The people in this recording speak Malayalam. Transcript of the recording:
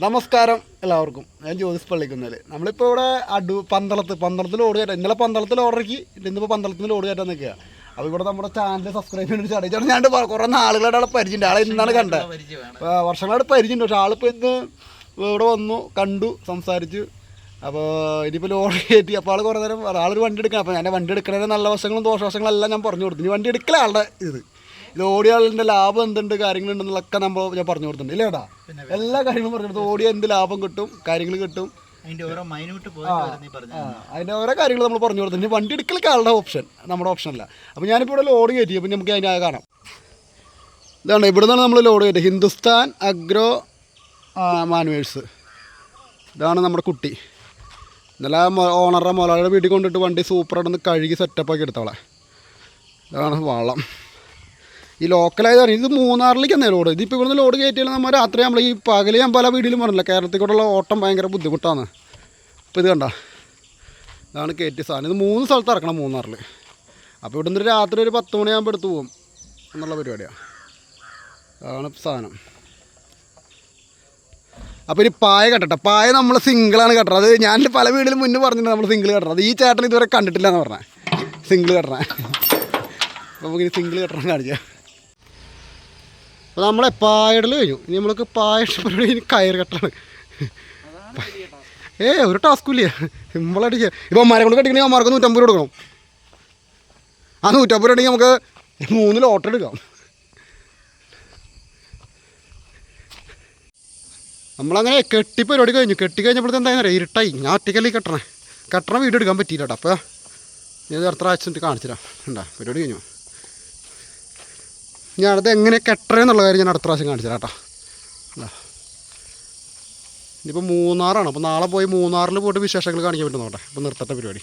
നമസ്കാരം എല്ലാവർക്കും. ഞാൻ ജ്യോതിസ് പള്ളിക്കുന്നതിൽ നമ്മളിപ്പോൾ ഇവിടെ അടു പന്തളത്ത് പന്തളത്തിൽ ഓട് കയറ്റാം ഇന്നലെ പന്തളത്തിൽ ഓർഡർക്ക് ഇന്നിപ്പോൾ പന്തളത്തിൽ ഓട് കയറ്റാൻ നിൽക്കുക. അപ്പോൾ ഇവിടെ നമ്മുടെ ചാനൽ സബ്സ്ക്രൈബ് ചെയ്യുന്ന ചടച്ചാണ് ഞാൻ കുറേ നാളുകളായിട്ട് ആളെ പരിചയമുണ്ട്. ആളെ ഇന്നാണ് കണ്ടത്. വർഷങ്ങളായിട്ട് പരിചയമുണ്ട്. പക്ഷേ ആളിപ്പോൾ ഇന്ന് ഇവിടെ വന്നു കണ്ടു സംസാരിച്ചു. അപ്പോൾ ഇനിയിപ്പോൾ ലോഡ് കയറ്റി. അപ്പോൾ ആൾ കുറേ നേരം ആളൊരു വണ്ടി എടുക്കണം അപ്പോൾ ഞാൻ വണ്ടി എടുക്കണതിന് നല്ല വശങ്ങളും ദോഷവശങ്ങളും എല്ലാം ഞാൻ പറഞ്ഞു കൊടുത്തു. ഇനി വണ്ടി എടുക്കല ആളുടെ ഇത്. ഇത് ഓടിയ ആളിന്റെ ലാഭം എന്തുണ്ട് കാര്യങ്ങളുണ്ടെന്നുള്ളൊക്കെ നമ്മൾ ഞാൻ പറഞ്ഞു കൊടുത്തിട്ടുണ്ട്. ഏട്ടാ? എല്ലാ കാര്യങ്ങളും പറഞ്ഞു കൊടുത്തു ഓടിയ എന്ത് ലാഭം കിട്ടും കാര്യങ്ങൾ കിട്ടും. അതിന്റെ ഓരോ മൈന്യൂട്ട് അതിന്റെ ഓരോ കാര്യങ്ങൾ നമ്മൾ പറഞ്ഞു കൊടുത്തു ഇനി വണ്ടി എടുക്കലൊക്കെ ആളുടെ ഓപ്ഷൻ നമ്മുടെ ഓപ്ഷൻ അല്ല. അപ്പോൾ ഞാനിപ്പോൾ ഇവിടെ ലോഡ് കയറ്റി അപ്പോൾ നമുക്ക് അതിന്റെ കാണാം. ഇതാണ് ഇവിടെ നിന്നാണ് നമ്മൾ ലോഡ് കയറ്റി ഹിന്ദുസ്ഥാൻ അഗ്രോ മാനുവേഴ്സ്. ഇതാണ് നമ്മുടെ കുട്ടി. ഇന്നലെ ഓണറുടെ മുതലാളിയുടെ വീട്ടിൽ കൊണ്ടിട്ട് വണ്ടി സൂപ്പറായിട്ടൊന്ന് കഴുകി സെറ്റപ്പാക്കി എടുത്തോളെ ഇതാണ് വളം. ഈ ലോക്കലായതാണ്. ഇത് മൂന്നാറിലേക്ക് തന്നെ ലോഡ്. ഇതിപ്പോൾ ഇവിടുന്ന് ലോഡ് കയറ്റിയാൽ നമ്മൾ രാത്രി നമ്മൾ ഈ പകൽ ഞാൻ പല വീട്ടിലും പറഞ്ഞില്ല കേരളത്തിൽ കൂടെയുള്ള ഓട്ടം ഭയങ്കര ബുദ്ധിമുട്ടാണ്. അപ്പോൾ ഇത് കണ്ട. ഇതാണ് കയറ്റിയ സാധനം. ഇത് മൂന്ന് സ്ഥലത്ത് ഇറക്കണം മൂന്നാറിൽ അപ്പോൾ ഇവിടുന്ന് രാത്രി ഒരു പത്ത് മണിയാകുമ്പോൾ എടുത്ത് പോകും എന്നുള്ള പരിപാടിയാണ് അതാണ് സാധനം. അപ്പോൾ ഒരു പായ കെട്ടട്ടെ. പായ നമ്മൾ സിംഗിളാണ് കെട്ടത് അത് ഞാൻ പല വീട്ടിലും മുന്നേ പറഞ്ഞിട്ടുണ്ട് നമ്മൾ സിംഗിൾ കെട്ടണം. അത് ഈ ചേട്ടൻ ഇതുവരെ കണ്ടിട്ടില്ല എന്ന് പറഞ്ഞത് സിംഗിൾ കെട്ടണേ. അപ്പോൾ നമുക്കിനി സിംഗിൾ കെട്ടണം കാണിക്കാം. അപ്പോൾ നമ്മളെ പായടൽ കഴിഞ്ഞു. ഇനി നമ്മൾക്ക് പായ കയർ കെട്ടാണ് ഏ ഒരു ടാസ്കും ഇല്ല. സിമ്പിളായിട്ട് ചെയ്യാം ഇപ്പോൾ മരം കൊണ്ട് കെട്ടിക്കണമെങ്കിൽ അമ്മമാർക്ക് നൂറ്റമ്പത് രൂപ കൊടുക്കണം. ആ നൂറ്റമ്പത് രൂപ നമുക്ക് മൂന്ന് ലോട്ടറി എടുക്കാം. നമ്മളങ്ങനെ കെട്ടി പരിപാടി കഴിഞ്ഞു. കെട്ടി കഴിഞ്ഞപ്പോഴത്തെ എന്തായാലും അറിയാം ഇരുട്ടായി. ഞാൻ ഒറ്റയ്ക്കല്ലേ കെട്ടണേ. കെട്ടണ വീഡിയോ എടുക്കാൻ പറ്റിയില്ല കേട്ടോ അപ്പോൾ ഞാൻ അടുത്ത ആഴ്ച കാണിച്ചു തരാം ഉണ്ടാ പരിപാടി കഴിഞ്ഞു. ഞാനത് എങ്ങനെ കെട്ടറെന്നുള്ള കാര്യം ഞാൻ അടുത്ത പ്രാവശ്യം കാണിച്ചു കേട്ടോ. ഇനിയിപ്പോൾ മൂന്നാറാണ്. അപ്പോൾ നാളെ പോയി മൂന്നാറിൽ പോയിട്ട് വിശേഷങ്ങൾ കാണിക്കാൻ പറ്റും നോട്ടെ അപ്പോൾ നിർത്തട്ടെ പരിപാടി.